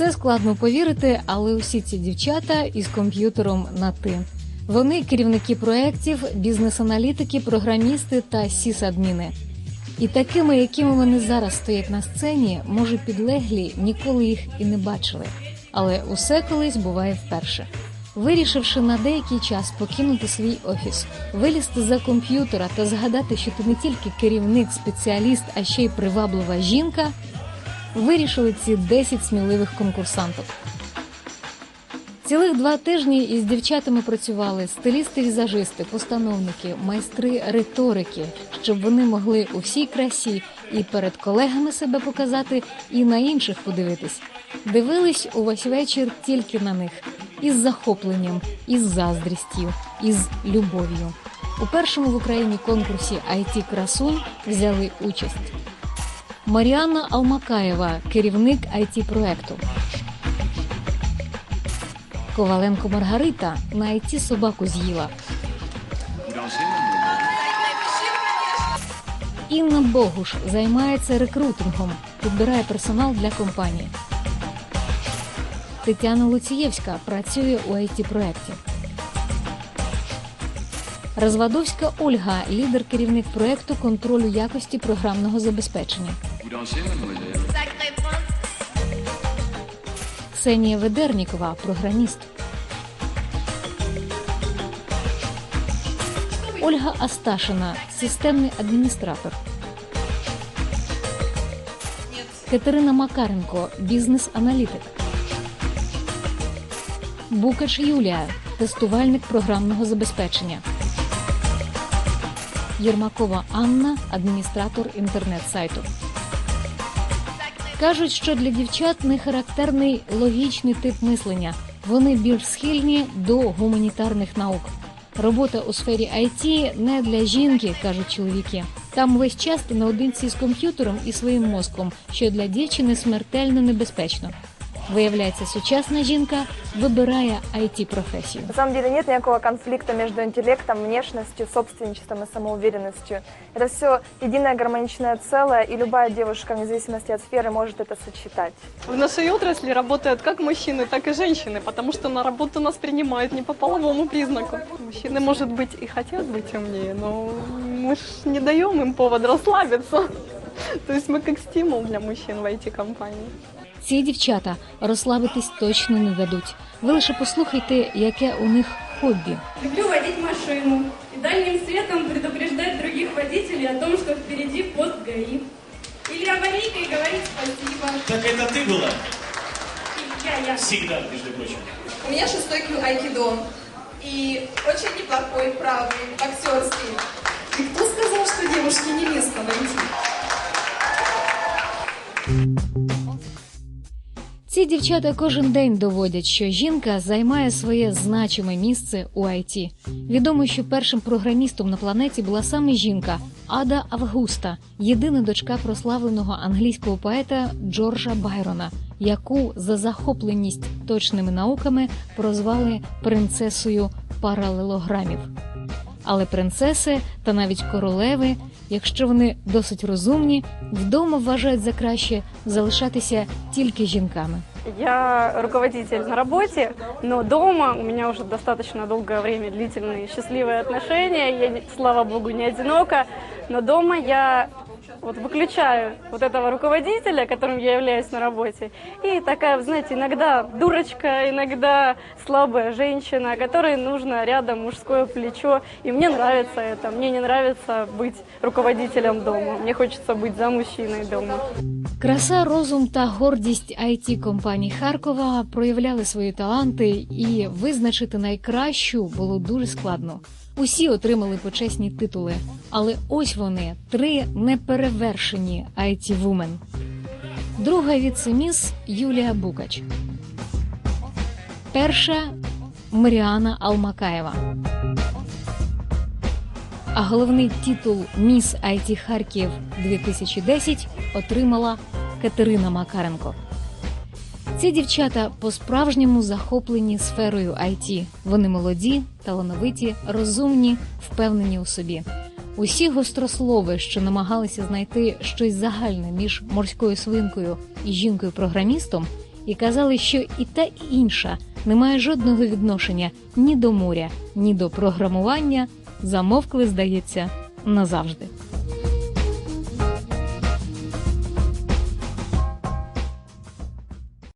це складно повірити, але усі ці дівчата із комп'ютером на ти. Вони керівники проєктів, бізнес-аналітики, програмісти та сісадміни. І такими, якими вони зараз стоять на сцені, може підлеглі ніколи їх і не бачили. Але усе колись буває вперше. Вирішивши на деякий час покинути свій офіс, вилізти за комп'ютера та згадати, що ти не тільки керівник, спеціаліст, а ще й приваблива жінка, вирішили ці 10 сміливих конкурсанток. Цілих два тижні із дівчатами працювали стилісти-візажисти, постановники, майстри риторики, щоб вони могли у всій красі і перед колегами себе показати, і на інших подивитись. Дивились увесь вечір тільки на них із захопленням, із заздрістю, із любов'ю. У першому в Україні конкурсі IT красунь взяли участь. Маріанна Алмакаєва, керівник it проекту Коваленко Маргарита на IT собаку з'їла. Інна Богуш займається рекрутингом, підбирає персонал для компанії. Тетяна Луцієвська працює у it проєкті. Розвадовська Ольга, лідер керівник проєкту контролю якості програмного забезпечення. Ксенія Ведернікова, програміст. Ольга Асташина, системний адміністратор. Катерина Макаренко, бізнес-аналітик. Букач Юлія, тестувальник програмного забезпечення. Єрмакова Анна, адміністратор інтернет-сайту. Кажуть, що для дівчат не характерний логічний тип мислення. Вони більш схильні до гуманітарних наук. Робота у сфері IT не для жінки, кажуть чоловіки. Там весь час ти наодинці з комп'ютером і своїм мозком, що для дівчини смертельно небезпечно. Виявляється, сучасна жінка вибирає it професію. На самом деле нет никакого конфликта между интеллектом, внешностью, собственничеством и самоуверенностью. Это все единое гармоничное целое, и любая девушка, вне зависимости от сферы, может это сочетать. В нашей отрасли работают как мужчины, так и женщины, потому что на работу нас принимают не по половому признаку. Мужчины, может быть, и хотят быть умнее, но мы ж не даем им повод расслабиться. То есть мы как стимул для мужчин в IT-компании. Ці дівчата розслабитись точно не дадуть. Ви лише послухайте, яке у них хобі. Люблю водить машину и дальним светом предупреждать других водителей о том, что впереди пост ГАИ. Или аварийкой говорить спасибо. Так это ты была? Я, я. Всегда, между прочим. У меня шестой кю айкидо. И очень неплохой, правый, боксерский. И кто сказал, что девушке не место в IT? Ці дівчата кожен день доводять, що жінка займає своє значиме місце у IT. Відомо, що першим програмістом на планеті була саме жінка Ада Августа, єдина дочка прославленого англійського поета Джорджа Байрона, яку за захопленість точними науками прозвали принцесою паралелограмів. Але принцеси та навіть королеви, якщо вони досить розумні, вдома вважають за краще залишатися тільки жінками. Я руководитель на работе, но дома у меня уже достаточно долгое время длительные счастливые отношения. Я, слава богу, не одинока. Но дома я вот выключаю вот этого руководителя, которым я являюсь на работе. И такая, вы знаете, иногда дурочка, иногда слабая женщина, которой нужно рядом мужское плечо. И мне нравится это. Мне не нравится быть руководителем дома. Мне хочется быть за мужчиной дома. Краса, розум та гордість it компаній Харкова проявляли свої таланти, і визначити найкращу було дуже складно. Усі отримали почесні титули, але ось вони три неперевершені it вумен Друга віцеміс Юлія Букач. Перша Маріана Алмакаєва. А головний титул Міс IT Харків 2010 отримала Катерина Макаренко. Ці дівчата по-справжньому захоплені сферою IT. Вони молоді, талановиті, розумні, впевнені у собі. Усі гострослови, що намагалися знайти щось загальне між морською свинкою і жінкою-програмістом, і казали, що і та і інша не має жодного відношення ні до моря, ні до програмування, замовкли, здається, назавжди.